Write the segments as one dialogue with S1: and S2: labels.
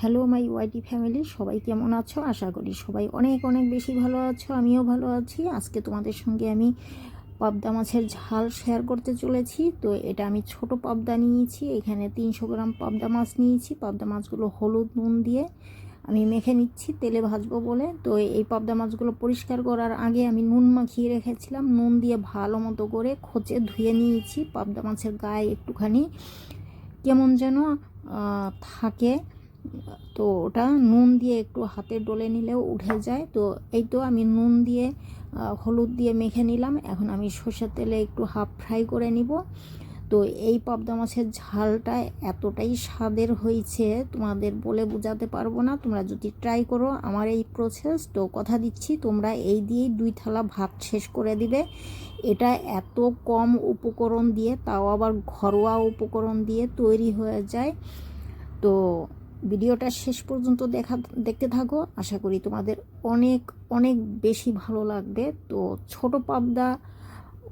S1: Hello my YT family, সবাই কেমন আছো? আশা করি সবাই অনেক অনেক বেশি ভালো আছো, আমিও ভালো আছি। আজকে তোমাদের সঙ্গে আমি পাবদা মাছের ঝাল শেয়ার করতে চলেছি। তো এটা আমি ছোট পাবদা নিয়েছি, এখানে তিনশো গ্রাম পাবদা মাছ নিয়েছি। পাবদা মাছগুলো হলুদ নুন দিয়ে আমি মেখে নিচ্ছি, তেলে ভাজবো বলে। তো এই পাবদা মাছগুলো পরিষ্কার করার আগে আমি নুন মাখিয়ে রেখেছিলাম। নুন দিয়ে ভালো মতো করে খোঁচে ধুয়ে নিয়েছি। পাবদা মাছের গায়ে একটুখানি কেমন যেন থাকে। তো ওটা নুন দিয়ে একটু হাতে ডলে নিলেও উঠে যায়। তো এই তো আমি নুন দিয়ে হলুদ দিয়ে মেখে নিলাম। এখন আমি সর্ষের তেলে একটু হাফ ফ্রাই করে নিব। তো এই পাবদা মাছের ঝালটা এতটাই স্বাদের হয়েছে, তোমাদের বলে বোঝাতে পারব না। তোমরা যদি ট্রাই করো, আমার এই প্রসেস তো কথা দিচ্ছি, তোমরা এই দিয়েই দুই থালা ভাত শেষ করে দিবে। এটা এত কম উপকরণ দিয়ে, তাও আবার ঘরোয়া উপকরণ দিয়ে তৈরি হয়ে যায়। তো ভিডিওটা শেষ পর্যন্ত দেখা, দেখতে থাকো। আশা করি তোমাদের অনেক অনেক বেশি ভালো লাগবে। তো ছোট পাবদা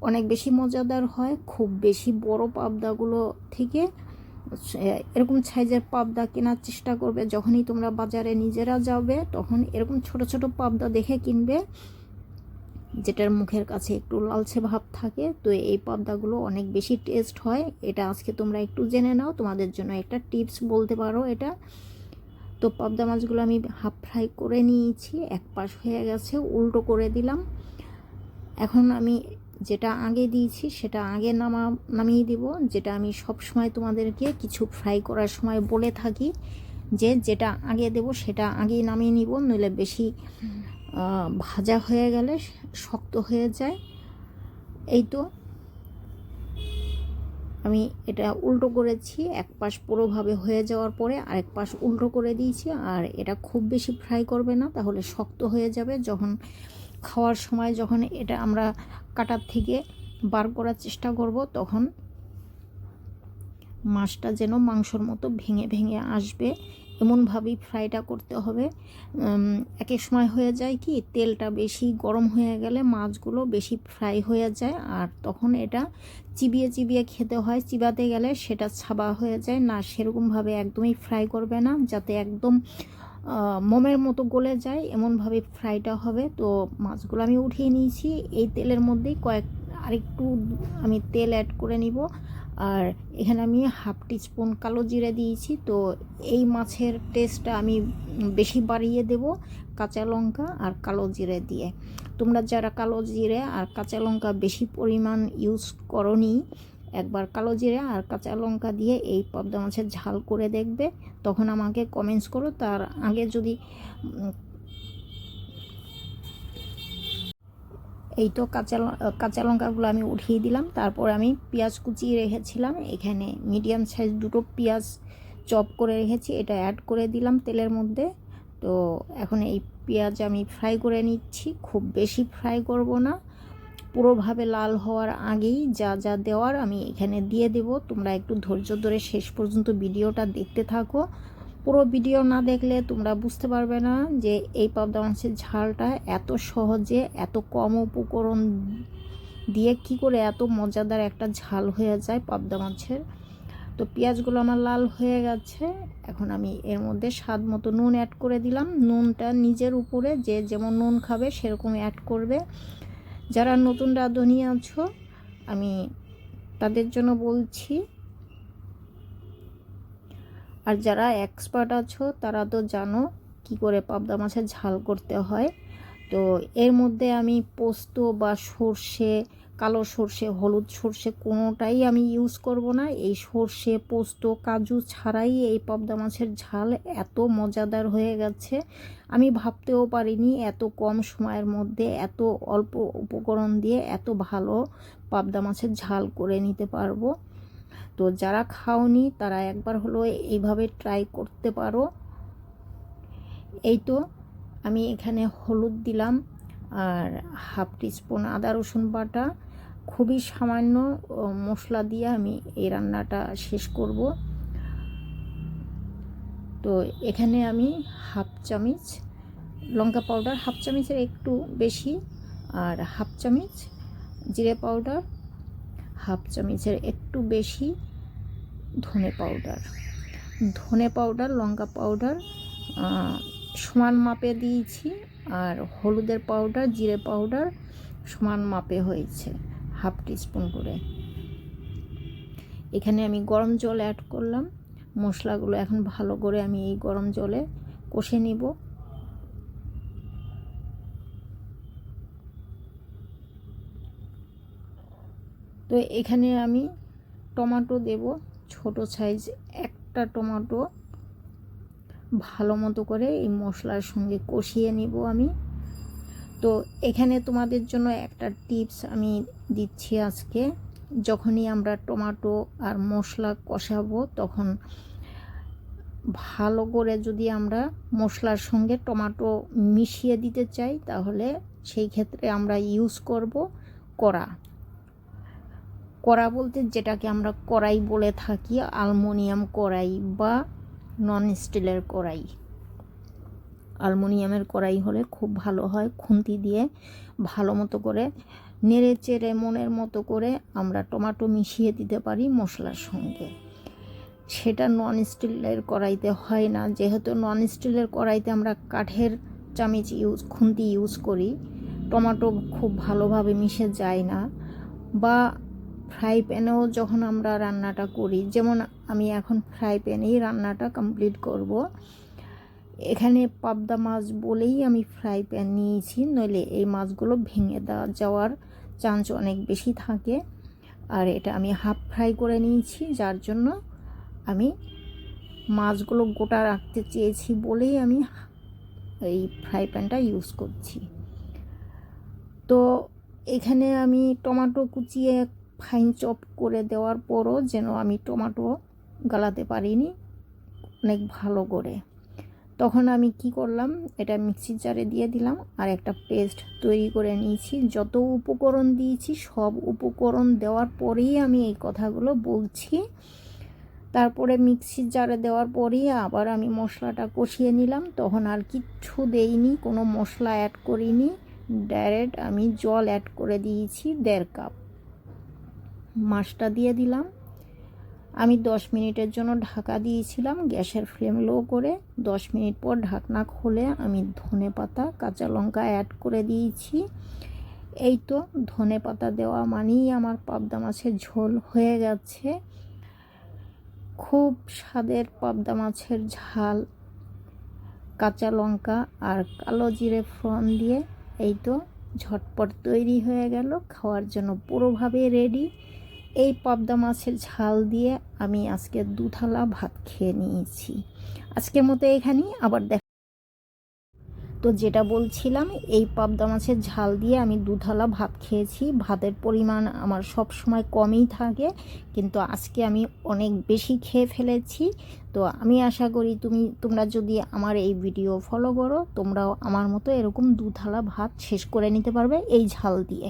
S1: অনেক বেশি মজাদার হয়, খুব বেশি বড় পাবদাগুলো থেকে এরকম সাইজের পাবদা কেনার চেষ্টা করবে। যখনই তোমরা বাজারে নিজেরা যাবে, তখন এরকম ছোট ছোট পাবদা দেখে কিনবে। যেটার মুখের কাছে একটু লালচে ভাব থাকে, তো এই পাবদাগুলো অনেক বেশি টেস্ট হয়। এটা আজকে তোমরা একটু জেনে নাও, তোমাদের জন্য একটা টিপস বলতে পারো এটা। তো পাবদা মাছগুলো আমি হাফ ফ্রাই করে নিয়েছি, এক পাশ হয়ে গেছে, উল্টো করে দিলাম। এখন আমি যেটা আগে দিয়েছি সেটা আগে নামা, নামিয়ে দিব, যেটা আমি সব সময় তোমাদেরকে কিছু ফ্রাই করার সময় বলে থাকি যে যেটা আগে দেব সেটা আগেই নামিয়ে নিব, নইলে বেশি ভাজা হয়ে গেলে শক্ত হয়ে যায়। এই তো আমি এটা উল্টো করেছি, এক পাশ পুরোভাবে হয়ে যাওয়ার পরে আরেক পাশ উল্টো করে দিয়েছি। আর এটা খুব বেশি ফ্রাই করবে না, তাহলে শক্ত হয়ে যাবে। যখন খাওয়ার সময় যখন এটা আমরা কাটার থেকে বার করার চেষ্টা করব, তখন মাছটা যেন মাংসর মতো ভেঙে ভেঙে আসবে। এমনভাবেই ফ্রাইটা করতে হবে। এক এক সময় হয়ে যায় কি, তেলটা বেশি গরম হয়ে গেলে মাছগুলো বেশি ফ্রাই হয়ে যায় আর তখন এটা চিবিয়ে চিবিয়ে খেতে হয়। চিবাতে গেলে সেটা ছাবা হয়ে যায়। না, সেরকমভাবে একদমই ফ্রাই করবে না, যাতে একদম মোমের মতো গলে যায়। এমনভাবে ফ্রাইটা হবে। তো মাছগুলো আমি উঠিয়ে নিয়েছি। এই তেলের মধ্যেই কয়েক, আরেকটু আমি তেল অ্যাড করে নিব। আর এখানে আমি হাফ টিস্পুন কালো জিরে দিয়েছি। তো এই মাছের টেস্টটা আমি বেশি বাড়িয়ে দেব কাঁচা লঙ্কা আর কালো জিরে দিয়ে। তোমরা যারা কালো জিরে আর কাঁচা লঙ্কা বেশি পরিমাণ ইউজ করনি, একবার কালো জিরে আর কাঁচা লঙ্কা দিয়ে এই পাবদা মাছের ঝাল করে দেখবে। তখন আমাকে কমেন্টস করো। তার আগে যদি এই তো কাঁচা কাঁচা লঙ্কাগুলো আমি উঠিয়ে দিলাম। তারপর আমি পেঁয়াজ কুচিয়ে রেখেছিলাম। এখানে মিডিয়াম সাইজ দুটো পেঁয়াজ চপ করে রেখেছি। এটা অ্যাড করে দিলাম তেলের মধ্যে। তো এখন এই পেঁয়াজ আমি ফ্রাই করে নিচ্ছি। খুব বেশি ফ্রাই করব না। পুরোভাবে লাল হওয়ার আগেই যা যা দেওয়ার আমি এখানে দিয়ে দেব। তোমরা একটু ধৈর্য ধরে শেষ পর্যন্ত ভিডিওটা দেখতে থাকো। পুরো ভিডিও না দেখলে তোমরা বুঝতে পারবে না যে এই পাবদা মাছের ঝালটা এত সহজে, এত কম উপকরণ দিয়ে কি করে এত মজাদার একটা ঝাল হয়ে যায় পাবদা মাছের। তো পেঁয়াজগুলো আমার লাল হয়ে গেছে, এখন আমি এর মধ্যে স্বাদ মতো নুন অ্যাড করে দিলাম। নুনটা নিজের উপরে যে যেমন নুন খাবে সেরকম অ্যাড করবে। যারা নতুন রাঁধুনি আছো, আমি তাদের জন্য বলছি আর যারা এক্সপার্ট আছো, তারা তো জানো কি করে পাবদা মাছের ঝাল করতে হয়। তো এর মধ্যে আমি পোস্ত বা সর্ষে, কালো সর্ষে, হলুদ সর্ষে কোনোটাই আমি ইউজ করব না। এই সর্ষে, পোস্ত, কাজু ছাড়াই এই পাবদা মাছের ঝাল এত মজাদার হয়ে গেছে। আমি ভাবতেও পারিনি এত কম সময়ের মধ্যে, এত অল্প উপকরণ দিয়ে এত ভালো পাবদা মাছের ঝাল করে নিতে পারব। তো যারা খাওনি, তারা একবার হলো এইভাবে ট্রাই করতে পারো। এই তো আমি এখানে হলুদ দিলাম আর হাফ টিস্পুন আদা রসুন বাটা। খুবই সামান্য মশলা দিয়ে আমি এই রান্নাটা শেষ করব। তো এখানে আমি হাফ চামচ, লঙ্কা পাউডার হাফ চামচের একটু বেশি আর হাফ চামচ জিরে পাউডার হাফ চামচের একটু বেশি। ধনে পাউডার ধনে পাউডার লঙ্কা পাউডার সমান মাপে দিয়েছি আর হলুদের পাউডার জিরে পাউডার সমান মাপে হয়েছে, হাফ টিস্পুন করে। এখানে আমি গরম জল অ্যাড করলাম, মশলাগুলো এখন ভালো করে আমি এই গরম জলে কষে নিব। তো এখানে আমি টমেটো দেব ছোট সাইজ একটা টমেটো ভালো মতো করে এই মশলার সঙ্গে কষিয়ে নিব আমি। তো এখানে তোমাদের জন্য একটা টিপস আমি দিচ্ছি আজকে। যখনই আমরা টমেটো আর মশলা কষাবো তখন ভালো করে যদি আমরা মশলার সঙ্গে টমেটো মিশিয়ে দিতে চাই তাহলে সেই ক্ষেত্রে আমরা ইউজ করব কড়া। কড়া বলতে যেটাকে আমরা কড়াই বলে থাকি আলমোনিয়াম কড়াই বা নন স্টিলের কড়াই। আলমোনিয়ামের কড়াই হলে খুব ভালো হয়, খুন্তি দিয়ে ভালো মতো করে নেড়ে চেড়ে মনের মতো করে আমরা টমাটো মিশিয়ে দিতে পারি মশলার সঙ্গে। সেটা নন স্টিলের কড়াইতে হয় না, যেহেতু নন স্টিলের কড়াইতে আমরা কাঠের চামিচ ইউজ, খুন্তি ইউজ করি, টমাটো খুব ভালোভাবে মিশে যায় না বা ফ্রাই প্যানেও যখন আমরা রান্নাটা করি, যেমন আমি এখন ফ্রাই প্যানেই রান্নাটা কমপ্লিট করব। এখানে পাবদা মাছ বলেই আমি ফ্রাই প্যান নিয়েছি, নইলে এই মাছগুলো ভেঙে দেওয়া যাওয়ার চান্স অনেক বেশি থাকে। আর এটা আমি হাফ ফ্রাই করে নিয়েছি, যার জন্য আমি মাছগুলো গোটা রাখতে চেয়েছি বলেই আমি এই ফ্রাই প্যানটা ইউজ করছি। তো এখানে আমি টমেটো কুচিয়ে ফাইন চপ করে দেওয়ার পরও যেন আমি টমাটো গালাতে পারিনি, অনেক ভালো করে। তখন আমি কি করলাম, এটা মিক্সির জারে দিয়ে দিলাম আর একটা পেস্ট তৈরি করে নিয়েছি। যত উপকরণ দিয়েছি, সব উপকরণ দেওয়ার পরেই আমি এই কথাগুলো বলছি। তারপরে মিক্সির জারে দেওয়ার পরেই আবার আমি মশলাটা কষিয়ে নিলাম। তখন আর কিচ্ছু দেইনি, কোনো মশলা অ্যাড করিনি। ডাইরেক্ট আমি জল অ্যাড করে দিয়েছি দেড় কাপ মাছটা দিয়ে দিলাম। আমি দশ মিনিটের জন্য ঢাকা দিয়েছিলাম গ্যাসের ফ্লেম লো করে। দশ মিনিট পর ঢাকনা খুলে আমি ধনে পাতা, কাঁচা লঙ্কা অ্যাড করে দিয়েছি। এই তো ধনে পাতা দেওয়া মানেই আমার পাবদা মাছের ঝোল হয়ে গেছে। খুব স্বাদের পাবদা মাছের ঝাল। কাঁচা লঙ্কা আর কালো জিরে ফোড়ন দিয়ে এই তো ঝটপট তৈরি হয়ে গেল। খাওয়ার জন্য পুরোভাবে রেডি এই পাবদা মাছের ঝাল দিয়ে আমি আজকে দুথালা ভাত খেয়ে নিয়েছি। আজকের মতো এখানেই, আবার দেখ তো যেটা বলছিলাম, এই পাবদা মাছের ঝাল দিয়ে আমি দুথালা ভাত খেয়েছি। ভাতের পরিমাণ আমার সব সময় কমই থাকে, কিন্তু আজকে আমি অনেক বেশি খেয়ে ফেলেছি। তো আমি আশা করি তুমি, তোমরা যদি আমার এই ভিডিও ফলো করো, তোমরাও আমার মতো এরকম দুথালা ভাত শেষ করে নিতে পারবে এই ঝাল দিয়ে।